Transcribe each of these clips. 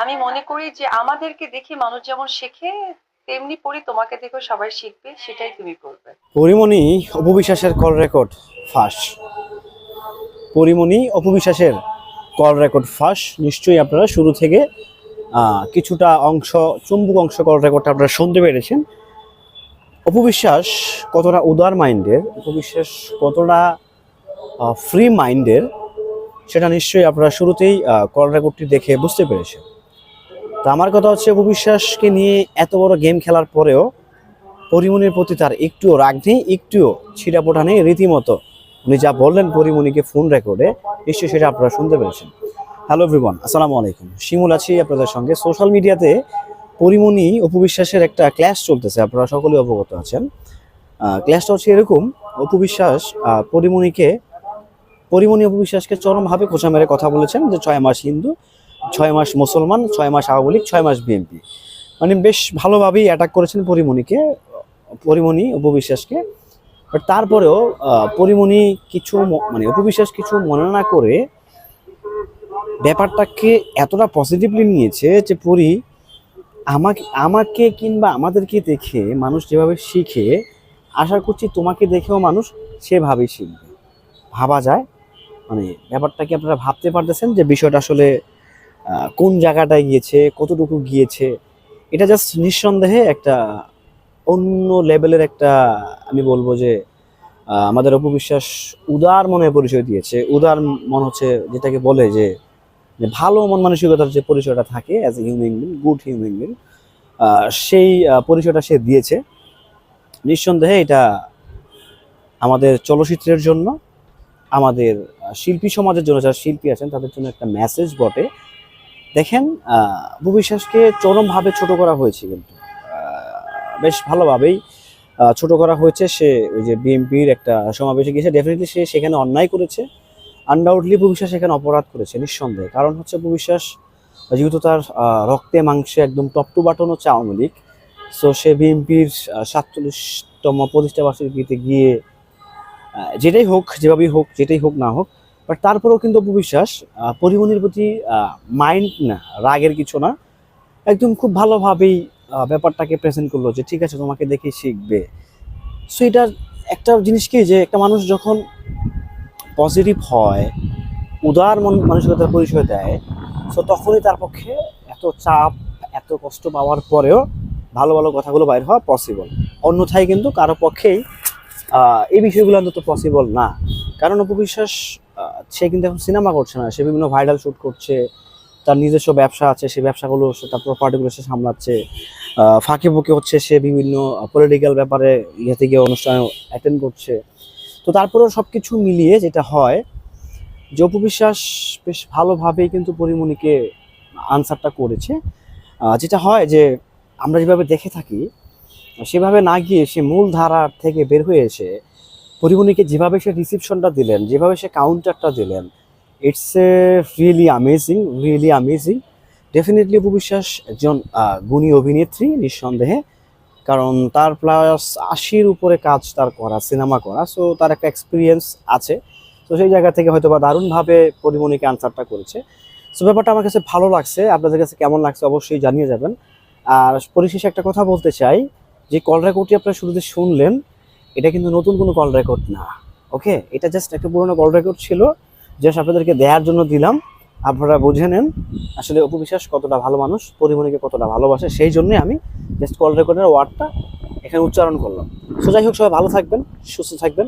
আমি মনে করি যে আমাদেরকে দেখে মানুষ যেমন শেখে, তেমনি পড়ি তোমাকে দেখেও সবাই শিখবে, সেটাই তুমি করবে। পরিমণি অপবিশ্বাসের কল রেকর্ড ফাঁস। পরিমণি অপবিশ্বাসের কল রেকর্ড ফাঁস। নিশ্চয়ই আপনারা শুরু থেকে কিছুটা অংশ, চুম্বক অংশ কল রেকর্ডটা আপনারা শুনতে পেরেছেন। অপবিশ্বাস কতটা উদার মাইন্ডের, অপবিশ্বাস কতটা ফ্রি মাইন্ডের, সেটা নিশ্চয়ই আপনারা শুরুতেই কল রেকর্ডটি দেখে বুঝতে পেরেছেন। তো আমার কথা হচ্ছে অপবিশ্বাসকে নিয়ে এত বড় গেম খেলার পরেও পরিমণির প্রতি তার একটুও রাগ নেই, একটুও ছিটাপোটা নেই। রীতিমতো উনি যা বললেন পরিমণিকে ফোন রেকর্ডে নিশ্চয়ই সেটা আপনারা শুনতে পেরেছেন। হ্যালো এভরিওয়ান আসসালামু আলাইকুম। শিমুল আছি আপনাদের সঙ্গে। সোশ্যাল মিডিয়াতে পরিমণি অপবিশ্বাসের একটা ক্ল্যাশ চলতেছে, আপনারা সকলেই অবগত আছেন। ক্ল্যাশটা হচ্ছে এরকম অপবিশ্বাস পরিমণিকে পরিমণি অপবিশ্বাসকে চরমভাবে খোঁচা মেরে কথা বলেছেন যে ছয় মাস হিন্দু ছয় মাস মুসলমান, ছয় মাস আওয়ামী লীগ, ছয় মাস বিএনপি। মানে বেশ ভালোভাবেই অ্যাটাক করেছেন পরিমণিকে, পরিমণি, উপবিশ্বাসকে। বাট তারপরেও পরিমণি কিছু মানে উপবিশ্বাস কিছু মনে না করে ব্যাপারটাকে এতটা পজিটিভলি নিয়েছে যে পরি আমাকে আমাকে কিংবা আমাদেরকে দেখে মানুষ যেভাবে শিখে, আশা করছি তোমাকে দেখেও মানুষ সেভাবেই শিখবে। ভাবা যায়। মানে ব্যাপারটা কি আপনারা ভাবতে পারতেছেন যে বিষয়টা আসলে কোন জায়গাটায় গিয়েছে, কতটুকু গিয়েছে, এটা জাস্ট নিঃসন্দেহে একটা অন্য লেভেলের একটা, আমি বলব যে আমাদের অপবিশ্বাস উদার মনে পরিচয় দিয়েছে। উদার মন হচ্ছে যেটাকে বলে যে ভালো মন মানসিকতার যে পরিচয়টা থাকে as a human being good human being সেই পরিচয়টা সে দিয়েছে। নিঃসন্দেহে এটা আমাদের চলচ্চিত্রের জন্য, আমাদের শিল্পী সমাজের জন্য, যারা শিল্পী আছেন, তাদের জন্য একটা মেসেজ বটে। দেখেন আহ, ভূবিশ্বাসকে চরমভাবে ছোট করা হয়েছে কিন্তু। বেশ ভালোভাবেই ছোট করা হয়েছে। সে ওই যে বিএনপির একটা সমাবেশে গিয়েছে ডেফিনেটলি সে সেখানে অন্যায় করেছে। আনডাউটলি ভূবিশ্বাস সেখানে অপরাধ করেছে নিঃসন্দেহে। কারণ হচ্ছে ভূবিশ্বাস যেহেতু তার রক্তে মাংসে একদম টপ টু বাটন হচ্ছে আওয়ামী লীগ। সো সে বিএনপির সাতচল্লিশতম প্রতিষ্ঠা বার্ষিকীতে গিয়ে যেটাই হোক যেভাবেই হোক যেটাই হোক না হোক বাট তারপরেও কিন্তু অপবিশ্বাস আহ, পরিমণির প্রতি মাইন্ড না রাগের কিছু না। একদম খুব ভালোভাবেই ব্যাপারটাকে প্রেজেন্ট করল যে ঠিক আছে তোমাকে দেখে শিখবে। সো এটার একটা জিনিস কি যে একটা মানুষ যখন পজিটিভ হয় উদার মন মানসিকতার পরিচয় দেয় সো তখনই তার পক্ষে এত চাপ এত কষ্ট পাওয়ার পরেও ভালো ভালো কথাগুলো বাইর হওয়া পসিবল অন্যথায় কিন্তু কারও পক্ষেই এই বিষয়গুলো অন্তত পসিবল না। কারণ উপবিশ্বাস আহ, সে কিন্তু এখন সিনেমা করছে না। সে বিভিন্ন ভাইরাল শুট করছে। তার নিজস্ব ব্যবসা আছে সেই ব্যবসাগুলো, সে তার প্রপার্টিগুলো সে সামলাচ্ছে। ফাঁকে বুকে হচ্ছে সে বিভিন্ন পলিটিক্যাল ব্যাপারে ইয়ে থেকে অনুষ্ঠানে অ্যাটেন্ড করছে। তো তারপরেও সব কিছু মিলিয়ে যেটা হয় যে উপবিশ্বাস বেশ ভালোভাবেই কিন্তু পরিমণিকে আনসারটা করেছে। যেটা হয় যে, আমরা যেভাবে দেখে থাকি, সেভাবে না গিয়ে সে মূল ধারার থেকে বের হয়ে এসে পরিমণিকে যেভাবে সে রিসিপশনটা দিলেন, যেভাবে সে কাউন্টারটা দিলেন it's a really amazing really amazing definitely উপবিশ্বাস একজন গুণী অভিনেত্রী নিঃসন্দেহে, কারণ তার প্লাস আশির উপরে কাজ তার করা সিনেমা করা সো তার একটা এক্সপিরিয়েন্স আছে। তো সেই জায়গা থেকে হয়তো বা দারুণভাবে পরিমণিকে আনসারটা করেছে। সো ব্যাপারটা আমার কাছে ভালো লাগছে, আপনাদের কাছে কেমন লাগছে অবশ্যই জানিয়ে যাবেন। আর পরিশেষে একটা কথা বলতে চাই, যে কল রেকর্ডটি আপনারা শুরুতে শুনলেন এটা কিন্তু নতুন কোনো কল রেকর্ড না ওকে এটা জাস্ট একটা পুরোনো কল রেকর্ড ছিল জাস্ট আপনাদেরকে দেওয়ার জন্য দিলাম। আপনারা বুঝে নেন, আসলে অপবিশ্বাস কতটা ভালো মানুষ পরিমণিকে কতটা ভালোবাসে, সেই জন্যই আমি জাস্ট কল রেকর্ডের ওয়ার্ডটা এখানে উচ্চারণ করলাম। সো যাই হোক, সবাই ভালো থাকবেন, সুস্থ থাকবেন।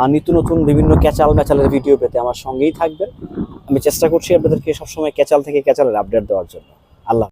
আর নিত্য নতুন বিভিন্ন ক্যাচাল ম্যাচালের ভিডিও পেতে আমার সঙ্গেই থাকবেন। আমি চেষ্টা করছি আপনাদেরকে সবসময় ক্যাচাল থেকে ক্যাচালের আপডেট দেওয়ার জন্য।